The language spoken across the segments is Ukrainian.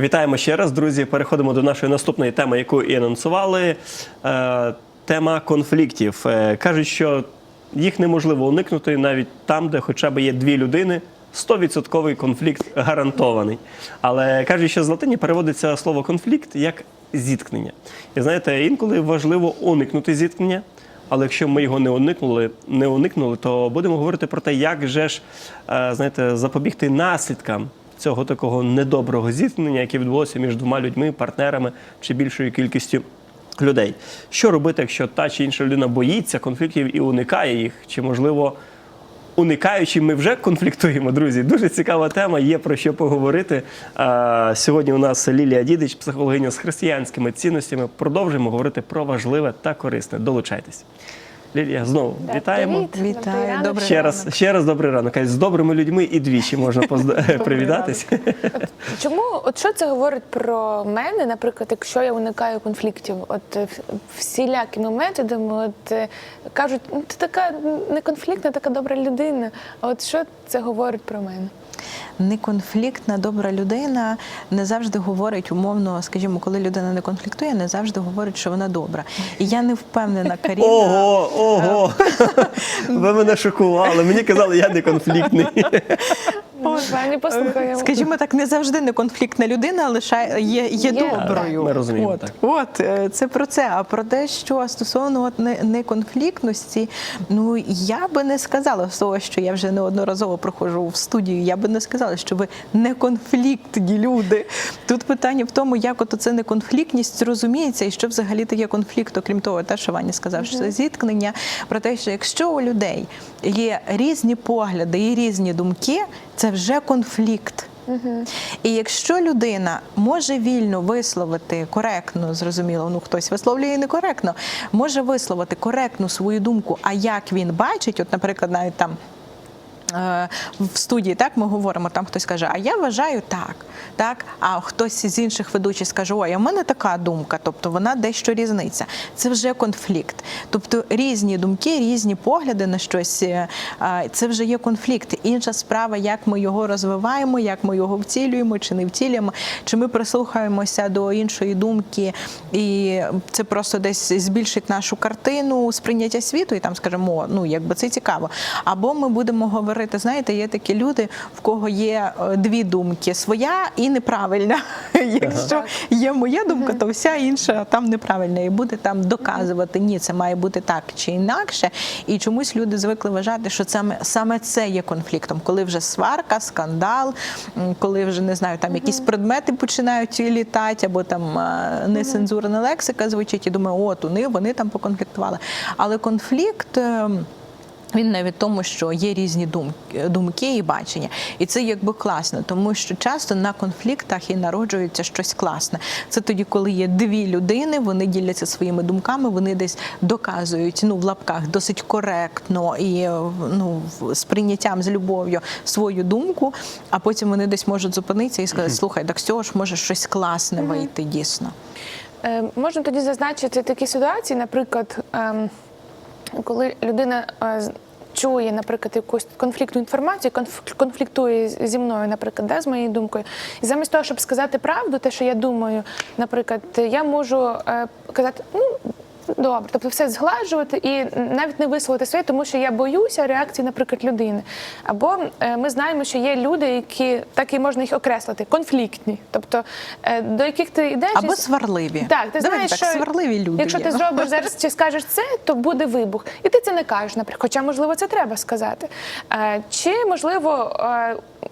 Вітаємо ще раз, друзі. Переходимо до нашої наступної теми, яку і анонсували. Е, тема конфліктів. Е, кажуть, що їх неможливо уникнути навіть там, де хоча б є дві людини. 100% конфлікт гарантований. Але кажуть, що з латині переводиться слово конфлікт як зіткнення. І знаєте, інколи важливо уникнути зіткнення. Але якщо ми його не уникнули, не уникнули, то будемо говорити про те, як же ж е, знаєте, запобігти наслідкам цього такого недоброго зіткнення, яке відбулося між двома людьми, партнерами чи більшою кількістю людей. Що робити, якщо та чи інша людина боїться конфліктів і уникає їх? Чи можливо уникаючи, ми вже конфліктуємо, друзі. Дуже цікава тема, є про що поговорити. Сьогодні у нас Лілія Дідич, психологиня з християнськими цінностями. Продовжуємо говорити про важливе та корисне. Долучайтесь. Лілія, знову Так, вітаємо. привіт. Вітаю, Добрий ранок. добрий Ще раз, ще раз добрий ранок. З добрими людьми і двічі можна позд- привітатись. Чому от що це говорить про мене, наприклад, якщо я уникаю конфліктів? От е, в- всілякими методами, от е, кажуть, ну ти така неконфліктна, така добра людина. А от що це говорить про мене? Неконфліктна добра людина не завжди говорить умовно, скажімо, коли людина не конфліктує, не завжди говорить, що вона добра. І я не впевнена, Каріна. Ого, ого! Ви мене шокували. Мені казали, я не конфліктний. Пані, послухаємо. Скажімо так, не завжди неконфліктна людина лише є, є, Є, доброю. ми розуміємо, От, так. от е, це про це. А про те, що стосовно от не- неконфліктності, ну я би не сказала з того, що я вже неодноразово проходжу в студію. Я би не сказала, що ви неконфліктні люди. Тут питання в тому, як от це неконфліктність розуміється, і що взагалі таке конфлікт, окрім того, те, що Ваня сказав, що це зіткнення. Про те, що якщо у людей є різні погляди і різні думки, це вже конфлікт. І якщо людина може вільно висловити коректно, зрозуміло, ну хтось висловлює некоректно, може висловити коректну свою думку, а як він бачить, от, наприклад, навіть там. Е, В студії так ми говоримо, там хтось каже, а я вважаю так, так. А хтось з інших ведучих скаже, ой, а в мене така думка, тобто вона дещо різниця. Це вже конфлікт. Тобто різні думки, різні погляди на щось, е, це вже є конфлікт. Інша справа, як ми його розвиваємо, як ми його вцілюємо чи не вцілюємо, чи ми прислухаємося до іншої думки, і це просто десь збільшить нашу картину сприйняття світу, і там скажемо, ну якби це цікаво. Або ми будемо говорити, знаєте, є такі люди, в кого є е, дві думки: своя і неправильна. Якщо є моя думка, то вся інша там неправильна, і буде там доказувати, ні, це має бути так чи інакше. І чомусь люди звикли вважати, що саме саме це є конфліктом, коли вже сварка, скандал, коли вже не знаю, там якісь предмети починають літати, або там е, нецензурна лексика звучить, і думаю, от вони, вони там поконфліктували. Але конфлікт. Він навіть тому, що є різні думки, думки і бачення, і це якби класно, тому що часто на конфліктах і народжується щось класне. Це тоді, коли є дві людини, вони діляться своїми думками, вони десь доказують ну в лапках досить коректно і ну в- з прийняттям з любов'ю свою думку. А потім вони десь можуть зупинитися і сказати: слухай, так з цього ж може щось класне вийти дійсно. Е, Можна тоді зазначити такі ситуації, наприклад, ем, коли людина е, чує, наприклад, якусь конфліктну інформацію, конфліктує зі мною, наприклад, да, з моєю думкою. І замість того, щоб сказати правду, те, що я думаю, наприклад, я можу е, казати, ну. Добре, тобто все згладжувати і навіть не висловити своє, тому що я боюся реакції, наприклад, людини. Або е, ми знаємо, що є люди, які так і можна їх окреслити, конфліктні, тобто е, до яких ти йдеш Або і- сварливі. так, ти Давайте знаєш, так, що сварливі люди. Якщо є. ти зробиш зараз чи скажеш це, то буде вибух. І ти це не кажеш, наприклад. Хоча, можливо, це треба сказати. Е, Чи, можливо,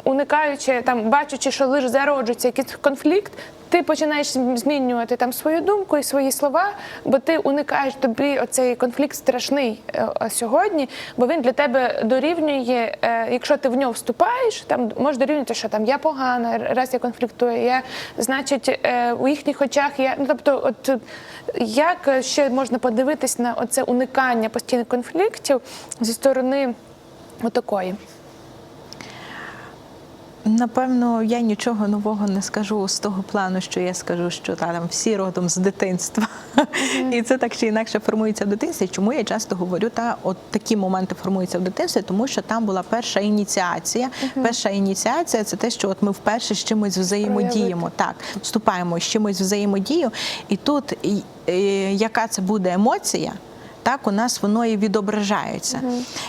уникаючи там, бачачи, що лише зароджується якийсь конфлікт, ти починаєш змінювати там свою думку і свої слова, бо ти уникаєш тобі оцей конфлікт страшний е, сьогодні, бо він для тебе дорівнює, е, якщо ти в нього вступаєш, там може дорівнювати, що там я погана, раз я конфліктую, я значить е, у їхніх очах я. Ну тобто, от як ще можна подивитись на оце уникання постійних конфліктів зі сторони отакої? Напевно, я нічого нового не скажу з того плану, що я скажу, що та, там всі родом з дитинства. І це так чи інакше формується в дитинстві. Чому я часто говорю, та от такі моменти формуються в дитинстві, тому що там була перша ініціація. Перша ініціація це те, що от ми вперше з чимось взаємодіємо. Так, вступаємо з чимось взаємодію, і тут і- е, яка це буде емоція. Так, у нас воно і відображається.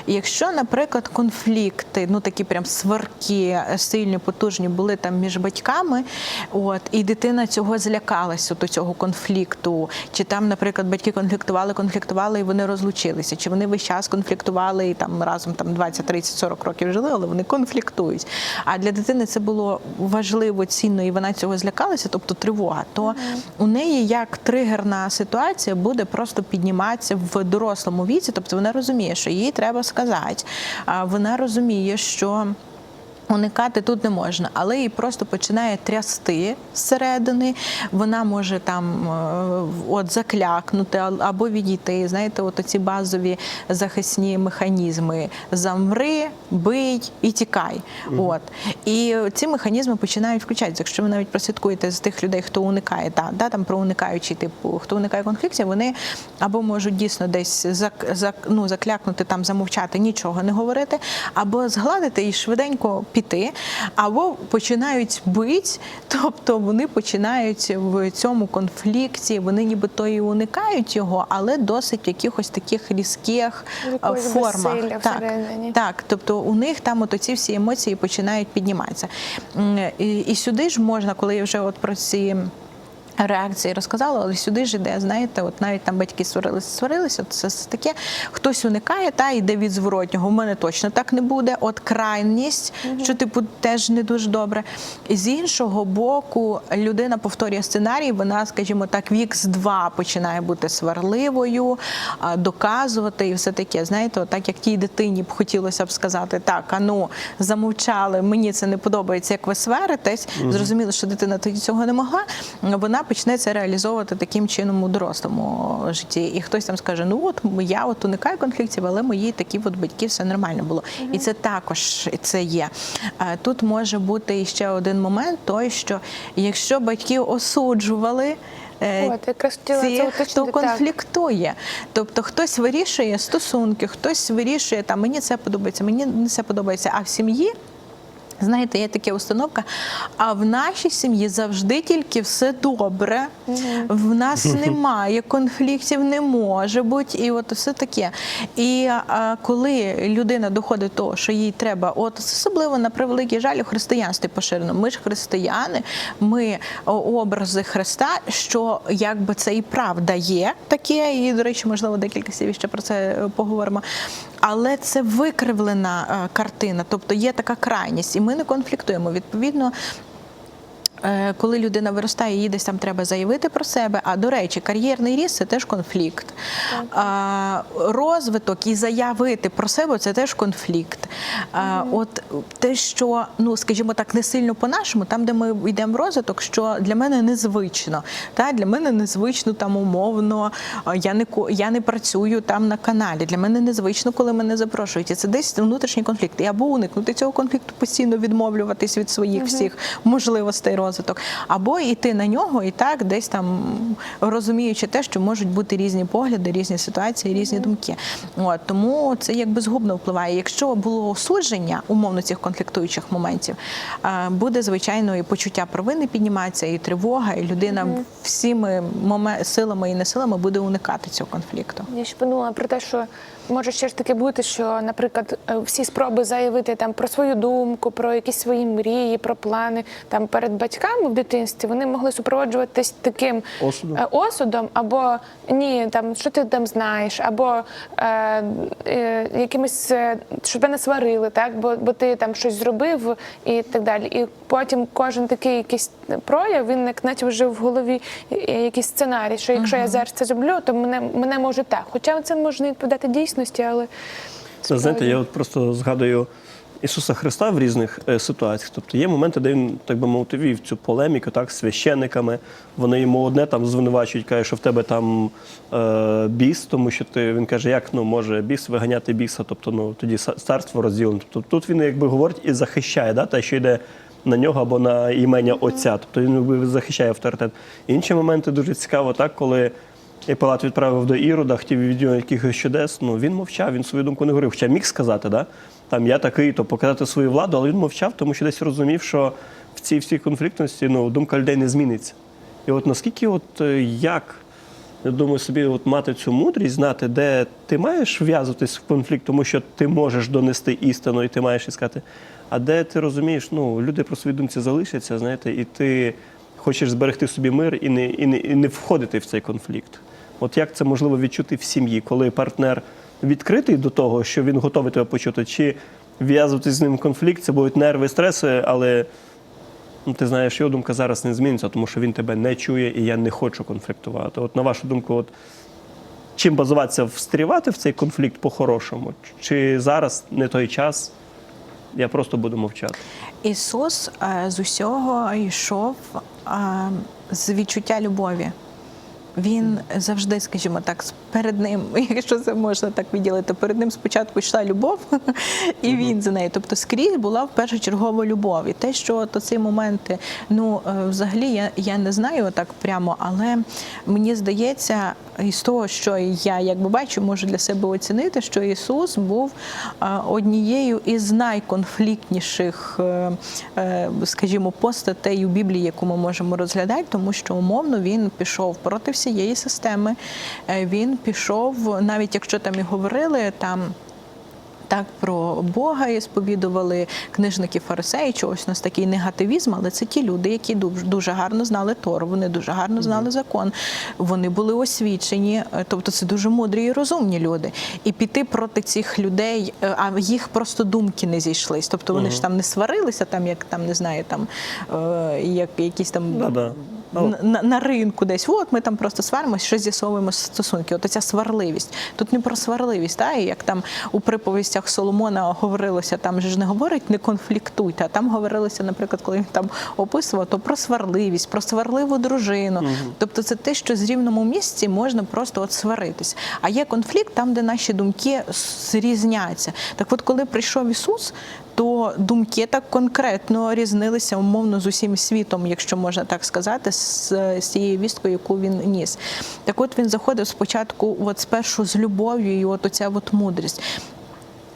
І Якщо, наприклад, конфлікти, ну такі прям сварки е, сильні, потужні були там між батьками, от і дитина цього злякалася до цього конфлікту, чи там, наприклад, батьки конфліктували, конфліктували і вони розлучилися, чи вони весь час конфліктували і там разом там 20, 30, 40 років жили, але вони конфліктують. А для дитини це було важливо, цінно, і вона цього злякалася, тобто тривога. То у неї як тригерна ситуація буде просто підніматися в дорослому віці, тобто вона розуміє, що їй треба сказати. Вона розуміє, що. Уникати тут не можна, але її просто починає трясти зсередини. Вона може там е, от заклякнути або відійти. Знаєте, от ці базові захисні механізми: замри, бий і тікай. От і ці механізми починають включатися. Якщо ви навіть прослідкуєте з тих людей, хто уникає, та да там про уникаючий типу, хто уникає конфліктів, вони або можуть дійсно десь зак, зак, ну, заклякнути там, замовчати, нічого не говорити, або згладити і швиденько піти, або починають бить, тобто вони починають в цьому конфлікті, вони нібито і уникають його, але досить в якихось таких різких е, формах. Так, так, тобто у них там от оці всі емоції починають підніматися. І, і сюди ж можна, коли я вже от про ці. Реакції розказала, але сюди ж іде, знаєте, от навіть там батьки сварилися, сварилися, це таке. Хтось уникає та йде від зворотнього. У мене точно так не буде. От крайність, що типу теж не дуже добре. І з іншого боку, людина повторює сценарій, вона, скажімо так, вік з два починає бути сварливою, доказувати і все таке. Знаєте, от так як тій дитині б хотілося б сказати, так, а ну замовчали, мені це не подобається, як ви сваритесь. Зрозуміло, що дитина тоді цього не могла. Вона почне це реалізовувати таким чином у дорослому житті. І хтось там скаже: ну от я от уникаю конфліктів, але мої такі от батьки все нормально було. І це також це є. Тут може бути ще один момент, той що якщо батьки осуджували. е, От, якраз це хто уточнити, так. конфліктує. Тобто хтось вирішує стосунки, хтось вирішує, там мені це подобається, мені не це подобається. А в сім'ї. Знаєте, є така установка. А в нашій сім'ї завжди тільки все добре. В нас немає конфліктів, не може бути, і от все таке. І а, коли людина доходить до того, що їй треба, от особливо на превеликий жаль, у християнстві поширено. Ми ж християни, ми образи Христа, що якби це і правда є таке, і до речі, можливо, декілька слів ще про це е, поговоримо. Але це викривлена е, картина, тобто є така крайність, і ми не конфліктуємо. Відповідно, Коли людина виростає, їй десь там треба заявити про себе. А до речі, кар'єрний ріст це теж конфлікт. А, розвиток і заявити про себе це теж конфлікт. А, От те, що ну скажімо так, не сильно по-нашому, там, де ми йдемо в розвиток, що для мене незвично. Та для мене незвично там умовно. Я не я не працюю там на каналі. Для мене незвично, коли мене запрошують. І це десь внутрішній конфлікт. І або уникнути цього конфлікту, постійно відмовлюватись від своїх всіх можливостей розвиток, або йти на нього і так десь там розуміючи те, що можуть бути різні погляди, різні ситуації, різні думки. От тому це якби згубно впливає. Якщо було осудження умовно цих конфліктуючих моментів, е, буде звичайно і почуття провини підніматися, і тривога, і людина всіми моме- силами і несилами буде уникати цього конфлікту. Я ще подумала про те, що може ще ж таки бути, що, наприклад, е, всі спроби заявити там про свою думку, про якісь свої мрії, про плани там перед батьками в дитинстві, вони могли супроводжуватись таким Осудом. е, осудом, або ні, там що ти там знаєш, або е, е, якимось, е, щоб тебе не сварили, так, бо, бо ти там щось зробив і так далі. І потім кожен такий якийсь прояв, він як наче вже в голові е, якийсь сценарій, що якщо я зараз це зроблю, то мене, мене може так. Хоча це може не відповідати дійсності, але Це знаєте, я от просто згадую Ісуса Христа в різних е, ситуаціях. Тобто є моменти, де він, так би мовити, вів цю полеміку так, з священниками. Вони йому одне там звинувачують, каже, що в тебе там е, біс, тому що ти він каже, як ну може біс виганяти біса, тобто ну тоді царство розділено. Тобто тут він якби говорить і захищає, да, те, що йде на нього або на імення отця. Тобто він захищає авторитет. Інші моменти дуже цікаво, так, коли і Пилат відправив до Ірода, хотів від нього якихось чудес. Ну він мовчав, він свою думку не говорив. Хоча міг сказати, да? Там я такий, то показати свою владу, але він мовчав, тому що десь розумів, що в цій всій конфліктності ну, думка людей не зміниться. І от наскільки, от е, як, я думаю, собі от мати цю мудрість, знати, де ти маєш в'язуватись в конфлікт, тому що ти можеш донести істину, і ти маєш іскати. А де ти розумієш, ну люди про свої думці залишаться, знаєте, і ти хочеш зберегти собі мир і не, і не, і не входити в цей конфлікт. От як це можливо відчути в сім'ї, коли партнер відкритий до того, що він готовий тебе почути, чи в'язуватись з ним конфлікт, це будуть нерви, стреси, але ну, ти знаєш, його думка зараз не зміниться, тому що він тебе не чує і я не хочу конфліктувати. От на вашу думку, от чим базуватися, встрівати в цей конфлікт по-хорошому? Чи зараз не той час? Я просто буду мовчати. Ісус е, з усього йшов е, з відчуття любові. Він завжди, скажімо так, перед ним, якщо це можна так відділити, перед ним спочатку йшла любов, і він за нею. Тобто скрізь була в першочергова любов. І те, що то ці моменти, ну е, взагалі я, я не знаю так прямо, але мені здається, із того, що я якби бачу, можу для себе оцінити, що Ісус був е, однією із найконфліктніших, е, скажімо, постатей у Біблії, яку ми можемо розглядати, тому що умовно він пішов проти всієї системи. Е, Він пішов, навіть якщо там і говорили там. Так про Бога і сповідували книжники фарисеї, чогось у нас такий негативізм, але це ті люди, які дуже, гарно знали Тору, вони дуже гарно знали закон, вони були освічені, е, тобто це дуже мудрі і розумні люди. І піти проти цих людей, е, а їх просто думки не зійшлись. Тобто вони ж там не сварилися, там як там не знаю, там е, як якісь там Да-да. на, на, на ринку десь. От ми там просто сваримося, що з'ясовуємо стосунки. От ця сварливість. Тут не про сварливість, та? і як там у приповістях Соломона говорилося, там же ж не говорить не конфліктуйте, а там говорилося, наприклад, коли він там описував, то про сварливість, про сварливу дружину. Тобто це те, що з рівному місці можна просто от сваритись. А є конфлікт там, де наші думки зрізняться. Так от, коли прийшов Ісус, то думки так конкретно різнилися умовно з усім світом, якщо можна так сказати, з, з цією вісткою, яку він ніс. Так от він заходив спочатку, от спершу з любов'ю, і от оця от мудрість.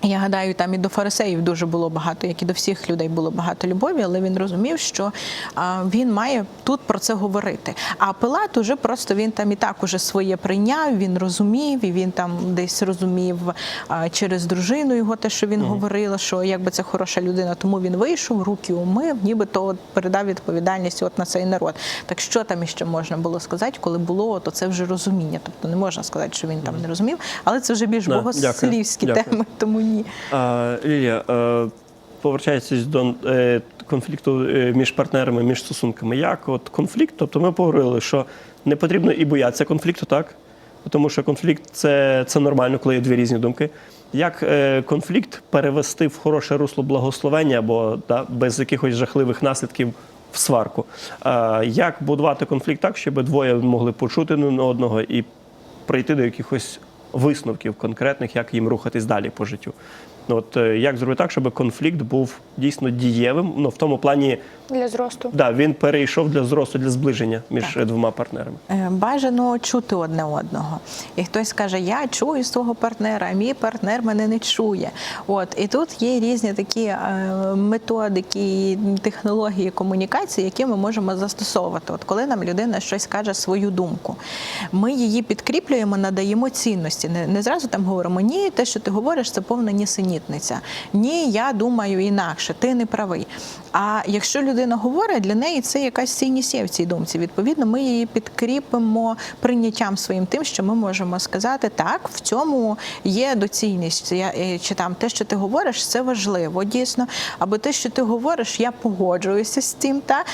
Я гадаю, там і до фарисеїв дуже було багато, як і до всіх людей було багато любові, але він розумів, що він має тут про це говорити. А Пилат уже просто він там і так уже своє прийняв, він розумів, і він там десь розумів через дружину його те, що він говорила, що якби це хороша людина, тому він вийшов, руки умив, нібито от передав відповідальність от на цей народ. Так що там іще можна було сказати, коли було то це вже розуміння. Тобто не можна сказати, що він там не розумів, але це вже більш богослівські теми, тому А, Лілія, повертаючись до е, конфлікту е, між партнерами, між стосунками, як от конфлікт, тобто ми поговорили, що не потрібно і боятися конфлікту, так? Тому що конфлікт це, це нормально, коли є дві різні думки. Як е, конфлікт перевести в хороше русло благословення або да, без якихось жахливих наслідків в сварку? Як будувати конфлікт так, щоб двоє могли почути один одного і прийти до якихось висновків конкретних, як їм рухатись далі по життю. Ну, от е, як зробити так, щоб конфлікт був дійсно дієвим? Ну в тому плані, Для зросту. да, він перейшов для зросту, для зближення між е, двома партнерами. Е, Бажано чути одне одного. І хтось каже, я чую свого партнера, а мій партнер мене не чує. От і тут є різні такі е, методики, і технології комунікації, які ми можемо застосовувати. От коли нам людина щось каже свою думку, ми її підкріплюємо, надаємо цінності. Не, не зразу там говоримо, ні, те, що ти говориш, це повна нісенітниця. Ні, я думаю інакше, ти не правий. А якщо людина говорить, для неї це якась цінність є в цій думці. Відповідно, ми її підкріпимо прийняттям своїм тим, що ми можемо сказати, так, в цьому є доцільність. Я, е, чи там те, що ти говориш, це важливо дійсно. Або те, що ти говориш, я погоджуюся з тим, та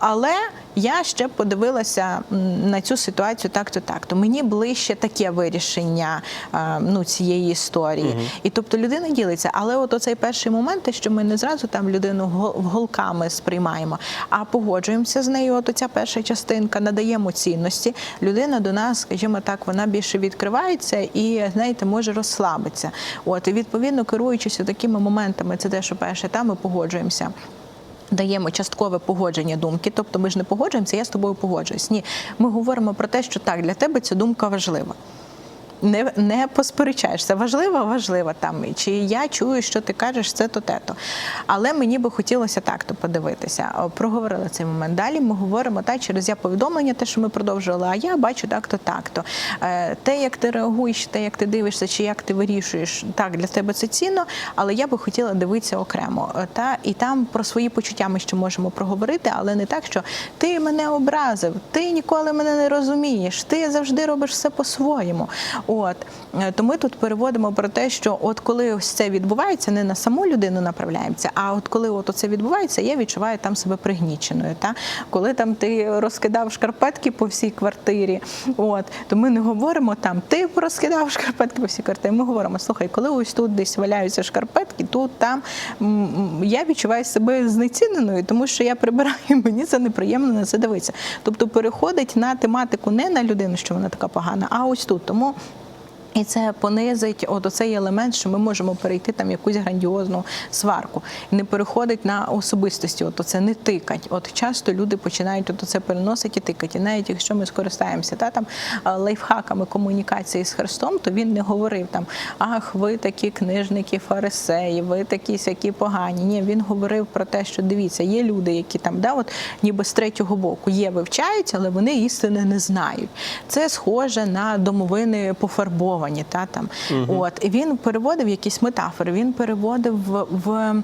але я ще подивилася на цю ситуацію так-то так. То мені ближче таке вирішення ну, цієї історії. І тобто людина ділиться. Але от оцей перший момент, те, що ми не зразу там людину гол- голками сприймаємо, а погоджуємося з нею. От оця перша частинка, надаємо цінності. Людина до нас, скажімо так, вона більше відкривається і знаєте, може розслабитися. От і відповідно керуючись такими моментами, це те, що перше, там ми погоджуємося. Даємо часткове погодження думки, тобто ми ж не погоджуємося, я з тобою погоджуюсь. Ні, ми говоримо про те, що так, для тебе ця думка важлива. Не, не посперечаєшся. Важлива, важлива там. Чи я чую, що ти кажеш це то те-то. Але мені би хотілося так-то подивитися. Проговорили цей момент. Далі ми говоримо так, через я повідомлення, те, що ми продовжували, а я бачу так-то, так-то. Е, Те, як ти реагуєш, те, як ти дивишся, чи як ти вирішуєш, так, для тебе це цінно, але я би хотіла дивитися окремо. Е, Та, і там про свої почуття ми ще можемо проговорити, але не так, що ти мене образив, ти ніколи мене не розумієш, ти завжди робиш все по-своєму. От Е, то ми тут переводимо про те, що от коли ось це відбувається, не на саму людину направляємося, а от коли от це відбувається, я відчуваю там себе пригніченою. Та коли там ти розкидав шкарпетки по всій квартирі, от то ми не говоримо там, ти розкидав шкарпетки по всій квартирі. Ми говоримо, слухай, коли ось тут десь валяються шкарпетки, тут там я відчуваю себе знеціненою, тому що я прибираю, мені це неприємно на це дивитися. Тобто переходить на тематику не на людину, що вона така погана, а ось тут. Тому. І це понизить от оцей елемент, що ми можемо перейти там якусь грандіозну сварку. Не переходить на особистості. От це не тикать. От часто люди починають от це переносити і тикати. І навіть якщо ми скористаємося та там лайфхаками комунікації з Христом, то він не говорив там ах, ви такі книжники, фарисеї, ви такі сякі погані. Ні, він говорив про те, що дивіться, є люди, які там да, от ніби з третього боку є, вивчають, але вони істини не знають. Це схоже на домовини пофарбовані. Та там от і він переводив якісь метафори. Він переводив в. в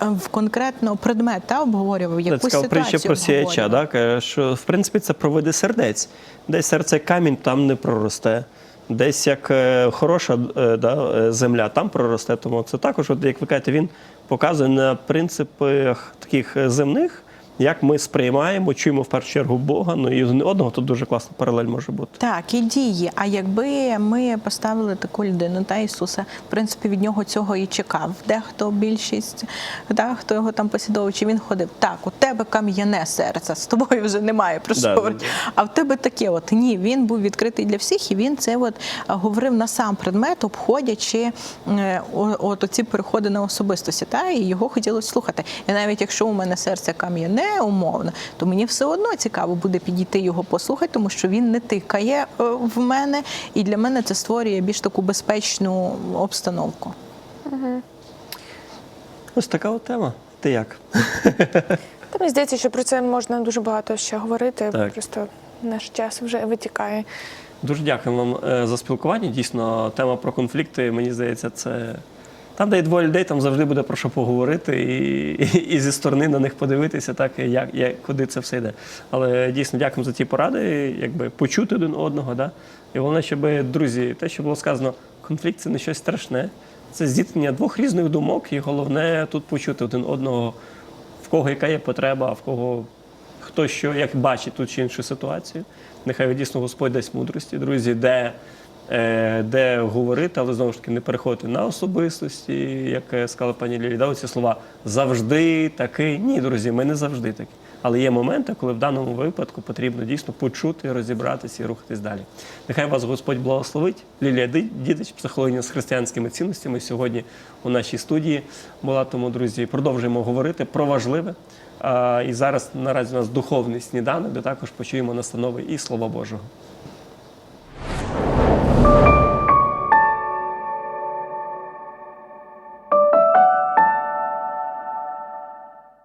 в конкретно предмет та обговорював якусь Це ситуацію. притча про сіяча, да? що в принципі це про види сердець. Десь серце камінь, там не проросте. Десь як е, хороша е, да, е, земля, там проросте. Тому це також, от, як ви кажете, він показує на принципах таких земних, як ми сприймаємо, чуємо в першу чергу Бога, ну і один одного тут дуже класна паралель може бути. Так, і дії. А якби ми поставили таку людину та Ісуса, в принципі, від нього цього і чекав. Дехто більшість, да, хто його там послідовувачі, він ходив. Так, у тебе кам'яне серце, з тобою вже немає про що Да, да, говорити. да. А в тебе таке, от ні, він був відкритий для всіх, і він це от говорив на сам предмет, обходячи е, от оці переходи на особистості. Та і його хотілося слухати. І навіть якщо у мене серце кам'яне, умовно, то мені все одно цікаво буде підійти його послухати, тому що він не тикає е, в мене, і для мене це створює більш таку безпечну обстановку. Ось така от тема. Ти як? Та мені здається, що про це можна дуже багато ще говорити. Так. Просто наш час вже витікає. Дуже дякуємо вам е, за спілкування. Дійсно, тема про конфлікти, мені здається, це там, де є двоє людей, там завжди буде про що поговорити і, і, і зі сторони на них подивитися, так як, як куди це все йде. Але дійсно дякуємо за ті поради, якби почути один одного. Да? І головне, щоб друзі, те, що було сказано, конфлікт це не щось страшне. Це зіткнення двох різних думок, і головне тут почути один одного, в кого яка є потреба, в кого хто що як бачить ту чи іншу ситуацію. Нехай дійсно Господь дасть мудрості, друзі, де, де говорити, але знову ж таки не переходити на особистості, як е, сказала пані Лілі, да, слова завжди такий. Ні, друзі, ми не завжди такі. Але є моменти, коли в даному випадку потрібно дійсно почути, розібратися і рухатись далі. Нехай вас Господь благословить. Лілія Ди- Дідич, психологиня з християнськими цінностями, сьогодні у нашій студії була. Тому, друзі, продовжуємо говорити про важливе. І зараз наразі у нас духовний сніданок, де також почуємо настанови і Слова Божого.